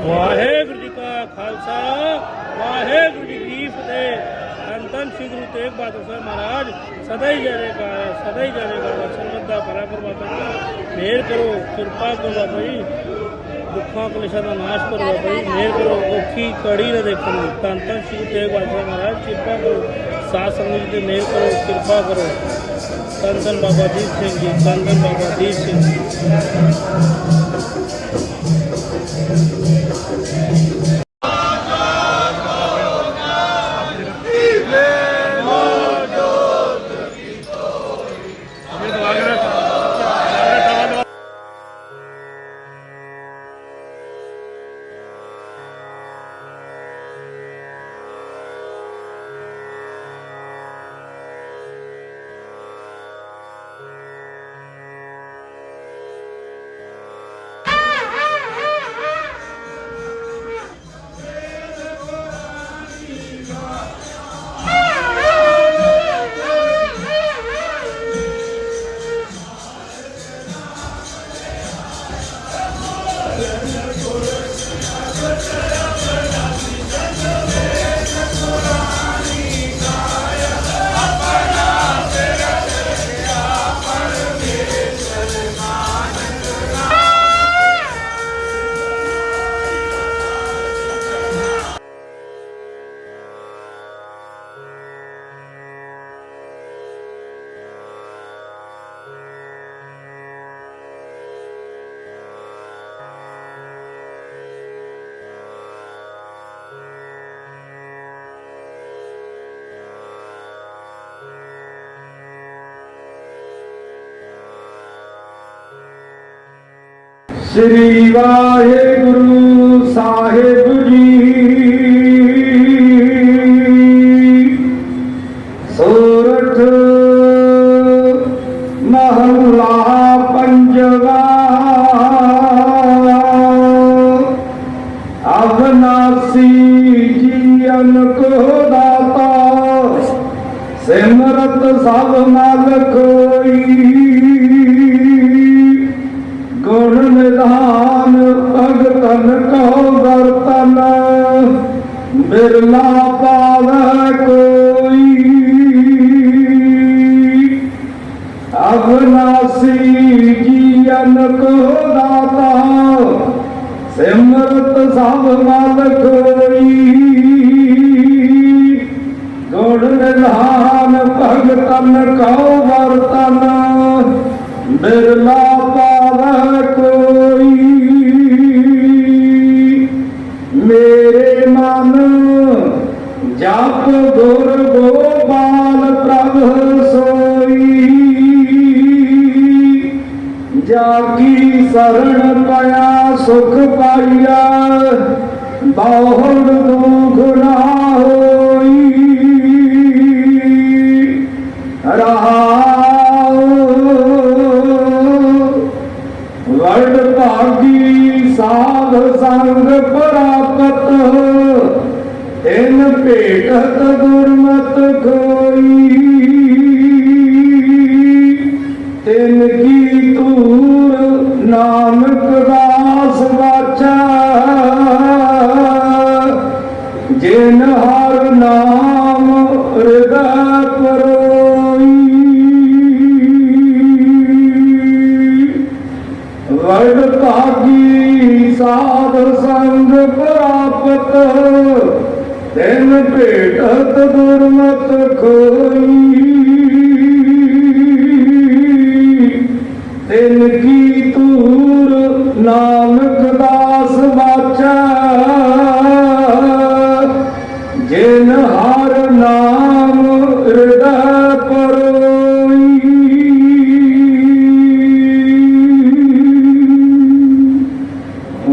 ਵਾਹਿਗੁਰੂ ਜੀ ਕਾ ਖਾਲਸਾ ਵਾਹਿਗੁਰੂ ਜੀ ਕੀ ਫਤਿਹ ਧੰਨ ਧੰਨ ਸ੍ਰੀ ਗੁਰੂ ਤੇਗ ਬਹਾਦਰ ਸਾਹਿਬ ਮਹਾਰਾਜ ਸਦਾ ਹੀ ਜਾਵੇਗਾ ਸਦਾ ਹੀ ਜਾਵੇਗਾ ਸੰਗਤ ਦਾ ਭਲਾ ਕਰਵਾ ਬਾਬਾ ਮਿਹਰ ਕਰੋ ਕਿਰਪਾ ਕਰੋ ਬਾਬਾ ਜੀ ਦੁੱਖਾਂ ਕਲੇਸ਼ਾਂ ਦਾ ਨਾਸ਼ ਕਰੋ ਬਾਬਾ ਜੀ ਮਿਹਰ ਕਰੋ ਔਖੀ ਕੜੀ ਨਾ ਦੇਖਣ ਨੂੰ ਧੰਨ ਧੰਨ ਸ੍ਰੀ ਗੁਰੂ ਤੇਗ ਬਹਾਦਰ ਸਾਹਿਬ ਮਹਾਰਾਜ ਕਿਰਪਾ ਕਰੋ ਸਾਧ ਸੰਗਤ ਜੀ ਤੇ ਮਿਹਰ ਕਰੋ ਕਿਰਪਾ ਕਰੋ ਧੰਨ ਧੰਨ ਬਾਬਾ ਦੀਪ ਸਿੰਘ ਸ੍ਰੀ ਵਾਹਿਗੁਰੂ ਸਾਹਿਬ ਜੀ। ਸੋਰਠ ਮਹਲਾ ਪੰਜਵਾ। ਅਵਨਾਸੀ ਜੀਵਨ ਕੋ ਦਾਤਾ, ਸਿਮਰਤ ਸਭ ਮਾਲਕ ਹੋਈ। निधान अगतन को बर्तन। बिरला पावे कोई। अविनाशी जीवन को दाता, सिमरत सब मल कोई। गुण निधान, भगतन को बर्तन। बिरला कोई। मेरे मन जाप गुर गोपाल प्रभ सोई। जाकी शरण पया, सुख पाया बहुत दूर ਸੰਗ ਪ੍ਰਾਪਤ ਇਨ ਭੇਟਤ ਗੁਰਮਤ ਕੋਈ ਤਿਨ ਕੀ ਤੂਰ ਨਾਨਕ ਦਾਸ ਵਾਚਾ। ਜਿਨ ਹਰ ਨਾਮ ਹਿਰਦੈ ਪਰੋਈ ਸੰਗ ਪ੍ਰਾਪਤ ਤੈਨ ਭੇਟਤ ਗੁਰਮਤ ਖੋਈ। ਤਿਨ ਕੀ ਤੂਰ ਨਾਨਕ ਦਾ